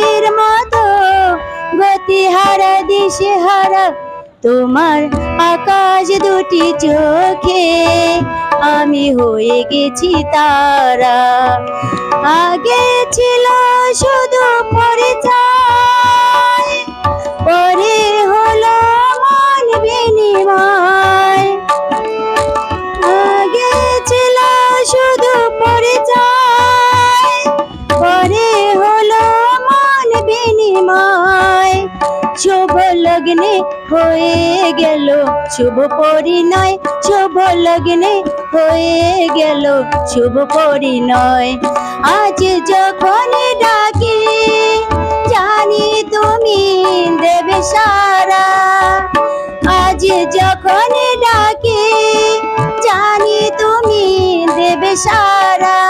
নদীর মতো দিশে দিশেহারা তোমার আকাশ দুটি চোখে আমি হয়ে গেছি তারা। আগে ছিল শুধু পরিচয় লগ্নে হয়ে গেল। শুভ পরিণয়, শুভ লগ্নে হয়ে গেল। শুভ পরিণয়, আজ যখন ডাকি, জানি তুমি দেবে সারা। আজ যখন ডাকি, জানি তুমি দেবে সারা।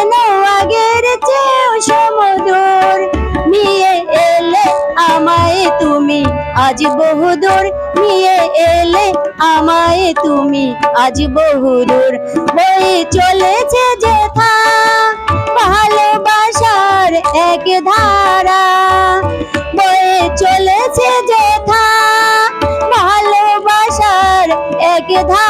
যেন আগের চেয়েও সমদূর নিয়ে এলে আমায় তুমি, আজ বহুদূর। নিয়ে এলে আমায় তুমি, আজ বহুদূর। বয়ে চলেছে যেথা, ভালোবাসার এক ধারা। বয়ে চলেছে যেথা, ভালোবাসার এক ধারা।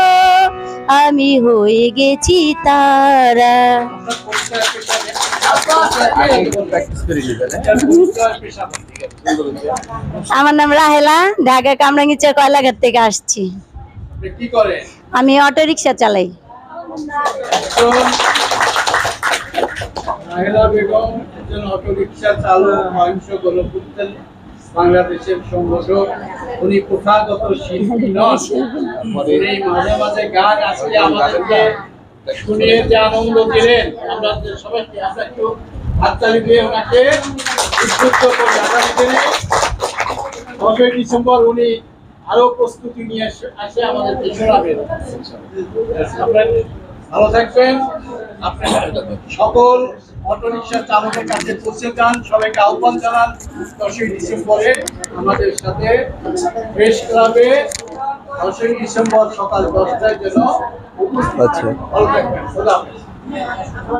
আমি হয়ে গেছি তারা। আমার নাম রাহেলা ঢাকা কামরাঙ্গিচা কয়লাঘাট থেকে আসছি। আমি অটো রিক্সা চালাই বেগম, একজন অটোরিকশা চালক মহিংস গণপুত্র বাংলাদেশের সংগঠক উনি প্রথাগত শিল্পী নন। উনি মাঝে মাঝে গান আজকে আমাদেরকে শুনিয়ে যে আনন্দ দিলেন আমরা সবাইকে আমরা একটু হাততালি দিয়ে ওনাকে উদ্বুদ্ধ করি আগামী দিনে দশই ডিসেম্বর উনি আরও প্রস্তুতি নিয়ে আসে আপনার ভালো থাকবেন আপনার সকল অটোরিকশা চালকের কাছে পৌঁছে যান সবাইকে আহ্বান জানান দশই ডিসেম্বরে আমাদের সাথে প্রেস ক্লাবে দশই ডিসেম্বর সকাল দশটায় যেন উপস্থিত আচ্ছা। ভালো থাকবেন।